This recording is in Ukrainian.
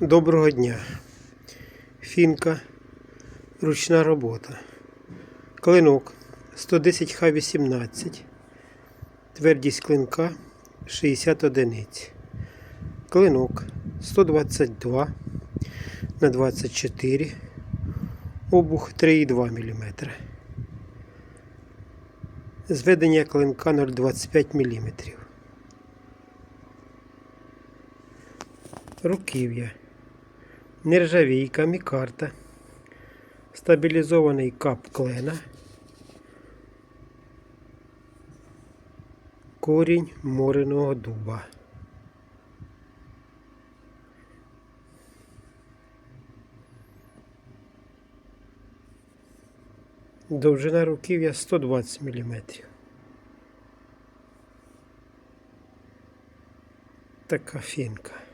Доброго дня. Фінка. Ручна робота. Клинок 110 Х18. Твердість клинка 60 одиниць. Клинок 122 на 24. Обух 3,2 мм. Зведення клинка 0,25 мм. Руків'я. Нержавійка, мікарта. Стабілізований кап клена. Корінь мореного дуба. Довжина руків'я 120 мм. Така фінка.